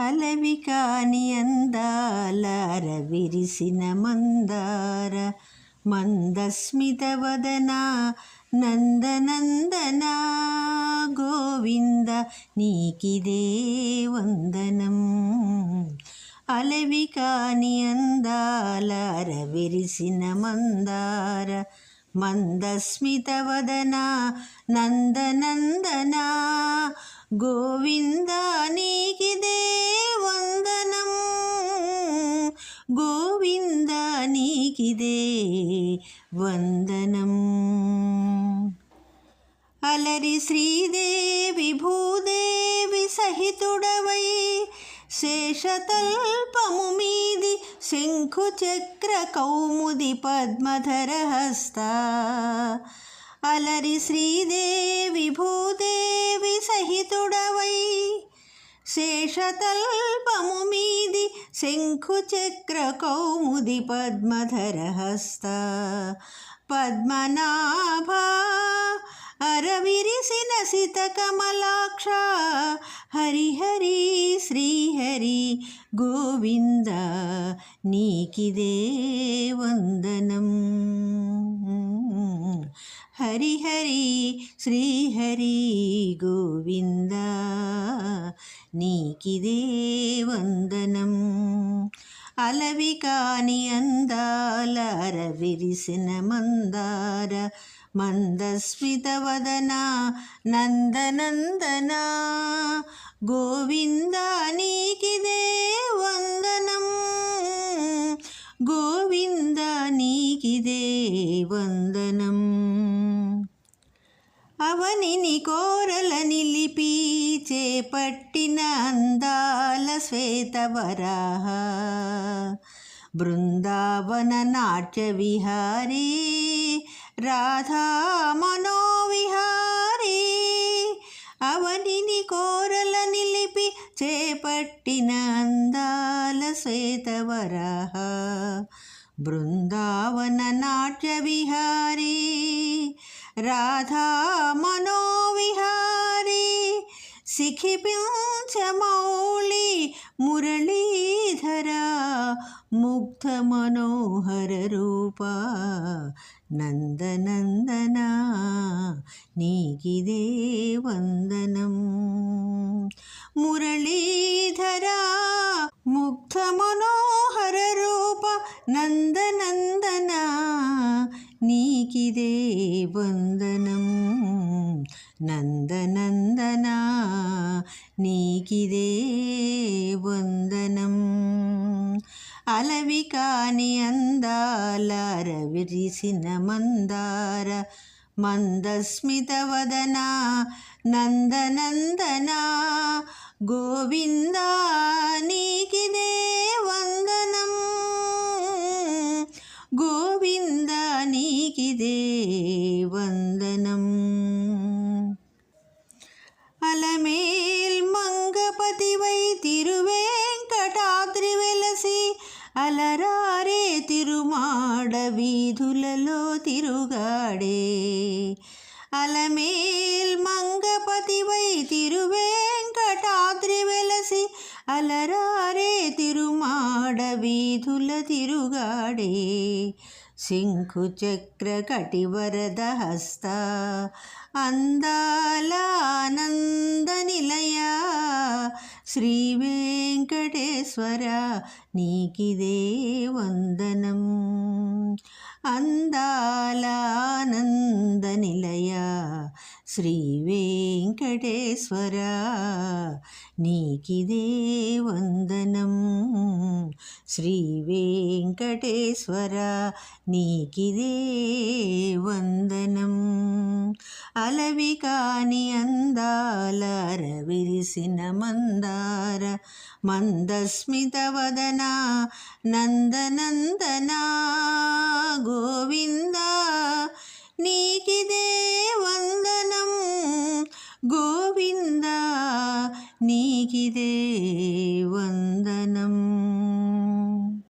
అలవి కాని అందాలార విరిసిన మందార మందస్మిత వదన నందనందన గోవింద నీకిదే వందనం. అలవి కాని అందాలార విరిసిన మందార మందస్మిత వదన నందనందన గోవిందా వందనం. అలరి శ్రీదేవి భూదేవి సహితుడవై శేషతల్పము మీది శంఖు చక్ర కౌముది పద్మధర హస్త. అలరి శ్రీదేవి భూదేవి సహితుడవై శేషతల్పము మీది శంఖు చక్ర కౌముది పద్మధర హస్త పద్మనాభ అరవిరిసిన సిత కమలాక్ష హరిహరి శ్రీహరి గోవింద నీకిదే వందనం. హరి హరిహరి శ్రీహరి గోవింద. నీకిదే వందనం. అలవి కాని అందాల విరిసిన మందార. మందస్మిత వదన నందనందన. గోవింద నీకిదే వందనం. చేపట్టిన అందాల శ్వేతవరాహ బృందావన నాట్య విహారీ రాధా మనోవిహారీ అవనిని కోరల నిలిపి చేపట్టిన అందాల శ్వేతవరాహ బృందావన నాట్య విహారీ రాధా మనో శిఖిపించమౌళి మురళీధర ముగ్ధ మనోహర రూప నందనందన నీకిదే వందనం. మురళీధర ముగ్ధ మనోహర రూప నందనందన నీకిదే వందనం. నంద అలవి కాని అందాల రవిరిసిన మందార మందస్మిత వదన నందనందన గోవిందా నీకిదే వందనం. వీధులలో తిరుగాడే అలమేల్ మంగపతివై తిరువేంకటాద్రి వెలసి అలరారే తిరుమాడ వీధుల తిరుగాడే శంఖు చక్ర కటివరద హస్త అందాల ఆనంద నిలయ శ్రీ వెంకటేశ్వర నీకిదే వందనం. అందాలానంద నిలయ శ్రీ వెంకటేశ్వర నీకిదే వందనం. శ్రీ వెంకటేశ్వర నీకిదే వందనం. అలవి కాని అందాల విరిసిన మందార మందస్మిత వదన నందనందన గోవింద నీకిదే వందనం గో